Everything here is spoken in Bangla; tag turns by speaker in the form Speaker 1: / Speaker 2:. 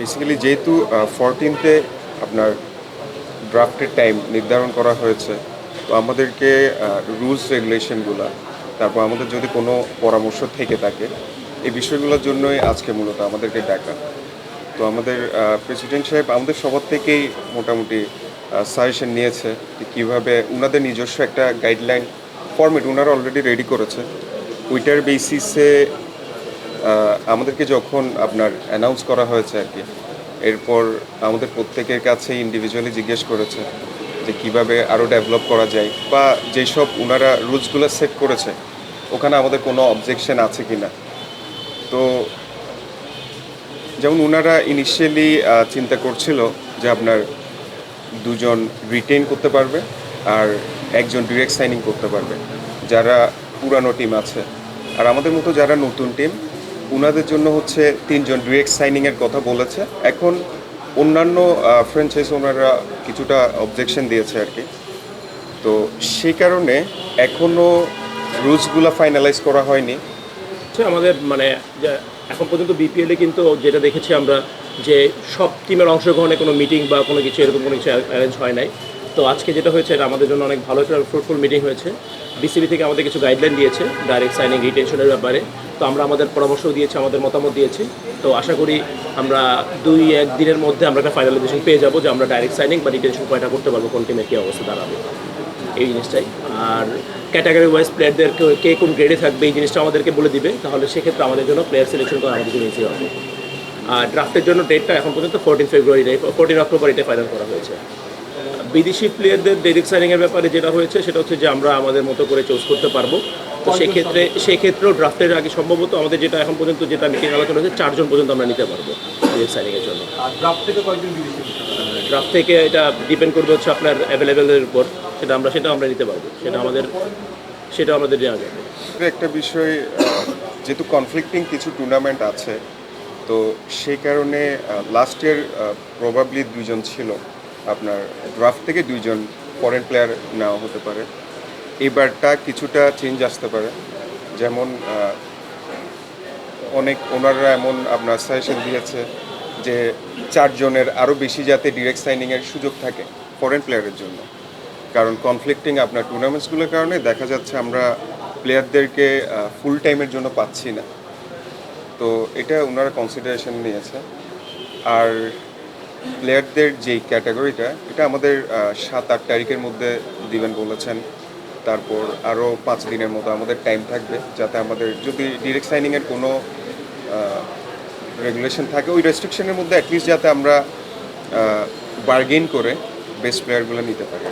Speaker 1: বেসিক্যালি যেহেতু ফোরটিনতে আপনার ড্রাফটের টাইম নির্ধারণ করা হয়েছে, তো আমাদেরকে রুলস রেগুলেশনগুলো তারপর আমাদের যদি কোনো পরামর্শ থেকে থাকে, এই বিষয়গুলোর জন্যই আজকে মূলত আমাদেরকে ডাকা। তো আমাদের প্রেসিডেন্ট সাহেব আমাদের সবার থেকেই মোটামুটি সাজেশন নিয়েছে যে কীভাবে ওনাদের নিজস্ব একটা গাইডলাইন ফর্মেট ওনারা অলরেডি রেডি করেছে। ওইটার বেসিসে আমাদেরকে যখন আপনার অ্যানাউন্স করা হয়েছে আর কি, এরপর আমাদের প্রত্যেকের কাছে ইন্ডিভিজুয়ালি জিজ্ঞেস করেছে যে কীভাবে আরও ডেভেলপ করা যায় বা যেসব ওনারা রুলসগুলো সেট করেছে, ওখানে আমাদের কোনো অবজেকশন আছে কি না তো যেমন ওনারা ইনিশিয়ালি চিন্তা করছিল যে আপনার দুজন রিটেন করতে পারবে আর একজন ডিরেক্ট সাইনিং করতে পারবে, যারা পুরানো টিম আছে। আর আমাদের মতো যারা নতুন টিম ওনাদের জন্য হচ্ছে তিনজন ডিরেক্ট সাইনিংয়ের কথা বলেছে। এখন অন্যান্য ফ্র্যাঞ্চাইজ ওনারা কিছুটা অবজেকশন দিয়েছে আর কি। তো সেই কারণে এখনও রুলসগুলো ফাইনালাইজ করা হয়নি।
Speaker 2: হচ্ছে আমাদের মানে এখন পর্যন্ত বিপিএলে কিন্তু যেটা দেখেছি আমরা যে সব টিমের অংশগ্রহণে কোনো মিটিং বা কোনো কিছু এরকম কোনো কিছু অ্যারেঞ্জ হয় নাই। তো আজকে যেটা হয়েছে এটা আমাদের জন্য অনেক ভালো একটা ফ্রুটফুল মিটিং হয়েছে। বিসিবি থেকে আমাদের কিছু গাইডলাইন দিয়েছে ডাইরেক্ট সাইনিং রিটেনশনের ব্যাপারে। তো আমরা আমাদের পরামর্শ দিয়েছি, আমাদের মতামত দিয়েছি। তো আশা করি আমরা দুই, এক দিনের মধ্যে আমরা একটা ফাইনালাইজেশন পেয়ে যাব যে আমরা ডাইরেক্ট সাইনিং বা রিটেনশন কয়টা করতে পারব, কোন টিমের কী অবস্থা দাঁড়াবে। এই জিনিসটাই। আর ক্যাটাগরি ওয়াইজ প্লেয়ারদের কে কোন গ্রেডে থাকবে, এই জিনিসটা আমাদেরকে বলে দিবে। তাহলে সেক্ষেত্রে আমাদের জন্য প্লেয়ার সিলেকশন করা আমাদের জন্য ইজি হবে। আর ড্রাফটের জন্য ডেটটা এখন পর্যন্ত ফোরটিন ফেব্রুয়ারি ফোরটিন অক্টোবর এটা ফাইনাল করা হয়েছে। বিদেশি প্লেয়ারদের ডেরিক সাইনিংয়ের ব্যাপারে যেটা হয়েছে, সেটা হচ্ছে যে আমরা আমাদের মতো করে চুজ করতে পারব। তো সেক্ষেত্রে সেক্ষেত্রেও ড্রাফটের আগে সম্ভবত আমাদের যেটা এখন পর্যন্ত যেটা মিটিং আলোচনা হয়েছে চারজন পর্যন্ত আমরা নিতে পারব সাইনিংয়ের জন্য।
Speaker 3: আর ড্রাফট থেকে কয়েকজন
Speaker 2: ড্রাফট থেকে এটা ডিপেন্ড করবে হচ্ছে আপনার অ্যাভেলেবেলের উপর। সেটা আমরা সেটা আমরা নিতে পারব। সেটা আমাদের সেটা আমাদের দেওয়া যাবে।
Speaker 1: একটা বিষয় যেহেতু কনফ্লিক্টিং কিছু টুর্নামেন্ট আছে তো সেই কারণে লাস্ট ইয়ার প্রবাবলি দুইজন ছিল। আপনার ড্রাফট থেকে দুইজন ফরেন প্লেয়ার নেওয়া হতে পারে। এবারটা কিছুটা চেঞ্জ আসতে পারে। যেমন অনেক ওনাররা এমন আপনার সাজেশন দিয়েছে যে চারজনের আরও বেশি যাতে ডিরেক্ট সাইনিংয়ের সুযোগ থাকে ফরেন প্লেয়ারের জন্য। কারণ কনফ্লিক্টিং আপনার টুর্নামেন্টসগুলোর কারণে দেখা যাচ্ছে আমরা প্লেয়ারদেরকে ফুল টাইমের জন্য পাচ্ছি না। তো এটা ওনারা কনসিডারেশন নিয়েছে। আর প্লেয়ারদের যেই ক্যাটাগরিটা এটা আমাদের সাত, আট তারিখের মধ্যে দিবেন বলেছেন। তারপর আরও পাঁচ দিনের মতো আমাদের টাইম থাকবে, যাতে আমাদের যদি ডিরেক্ট সাইনিংয়ের কোনো রেগুলেশন থাকে, ওই রেস্ট্রিকশনের মধ্যে অ্যাটলিস্ট যাতে আমরা বার্গেন করে বেস্ট প্লেয়ারগুলো নিতে পারি।